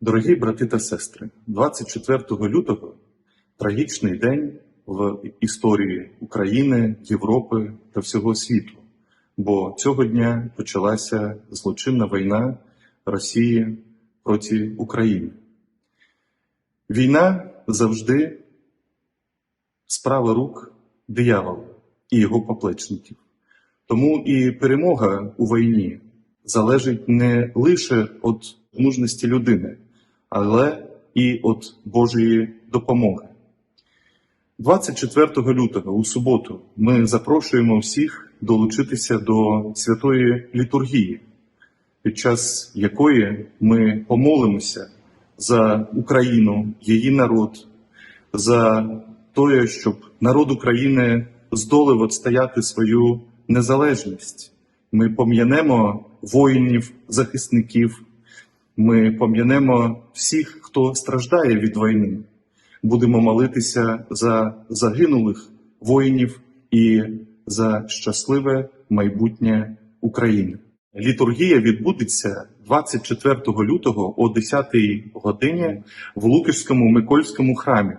Дорогі брати та сестри, 24 лютого трагічний день в історії України, Європи та всього світу, бо цього дня почалася злочинна війна Росії проти України. Війна завжди справа рук диявола і його поплечників. Тому і перемога у війні залежить не лише від мужності людини, але і від Божої допомоги. 24 лютого у суботу ми запрошуємо всіх долучитися до святої літургії, під час якої ми помолимося за Україну, її народ, за те, щоб народ України здолив відстояти свою незалежність. Ми пом'янемо воїнів, захисників, ми пом'янемо всіх, хто страждає від війни. Будемо молитися за загинулих воїнів і за щасливе майбутнє України. Літургія відбудеться 24 лютого о 10 годині в Луківському Микольському храмі.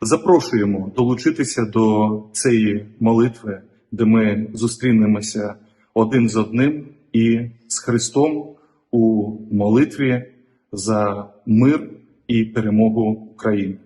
Запрошуємо долучитися до цієї молитви, де ми зустрінемося один з одним і з Христом у молитві за мир і перемогу України.